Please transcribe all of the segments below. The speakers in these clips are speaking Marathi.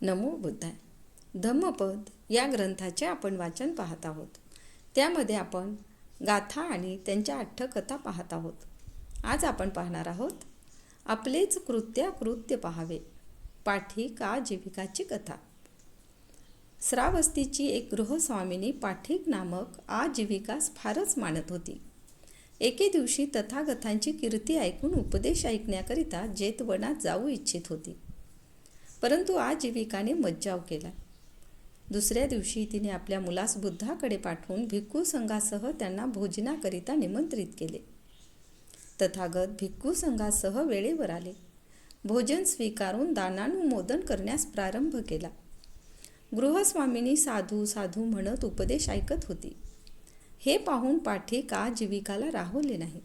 नमो बुद्धाय. धम्मपद या ग्रंथाचे आपण वाचन पाहत आहोत. त्यामध्ये आपण गाथा आणि त्यांच्या अठ्ठकथा पाहत आहोत. आज आपण पाहणार आहोत आपलेच कृत्याकृत्य पाहावे पाठिक आजीविकाची कथा. श्रावस्तीची एक गृहस्वामिनी पाठिक नामक आजीविकास फारच मानत होती. एके दिवशी तथागतांची कीर्ती ऐकून उपदेश ऐकण्याकरिता जेतवनात जाऊ इच्छित होती. परंतु आजीविकाने मज्जाव केला. दुसऱ्या दिवशी तिने आपल्या मुलास बुद्धाकडे पाठवून भिक्खू संघासह त्यांना भोजनाकरिता निमंत्रित केले. तथागत भिक्खू संघासह वेळेवर आले. भोजन स्वीकारून दानानुमोदन करण्यास प्रारंभ केला. गृहस्वामिनी साधू साधू म्हणत उपदेश ऐकत होती. हे पाहून पाठीक आजीविकाला राहवले नाही.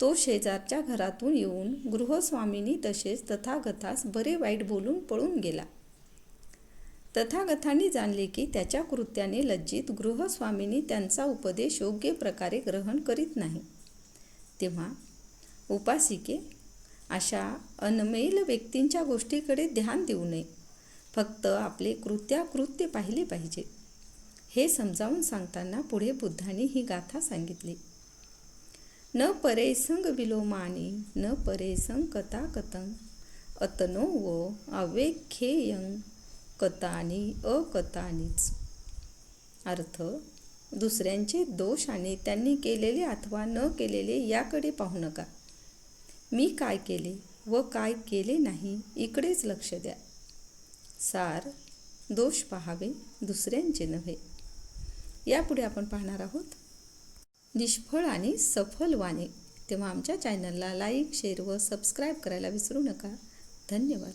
तो शेजारच्या घरातून येऊन गृहस्वामिनी तसेच तथागतास बरे वाईट बोलून पळून गेला. तथागतांनी जाणले की त्याच्या कृत्याने लज्जित गृहस्वामींनी त्यांचा उपदेश योग्य प्रकारे ग्रहण करीत नाही. तेव्हा उपासिके अशा अनमेल व्यक्तींच्या गोष्टीकडे ध्यान देऊ नये. फक्त आपले कृत्याकृत्य पाहिले पाहिजे. हे समजावून सांगताना पुढे बुद्धांनी ही गाथा सांगितली. न परेसंग विलोमानी न परेसंग कथाकथंग अतनो व अवेख्येयं कथानी अकथानीच। अर्थ दुसऱ्यांचे दोष आणि त्यांनी केलेले अथवा न केलेले याकडे पाहू नका. मी काय केले व काय केले नाही इकडेच लक्ष द्या. सार दोष पाहावे दुसऱ्यांचे नव्हे. यापुढे आपण पाहणार आहोत. निष्फळ आणि सफल वाणे. तेव्हा आमच्या चॅनलला लाईक शेअर व सबस्क्राईब करायला विसरू नका. धन्यवाद.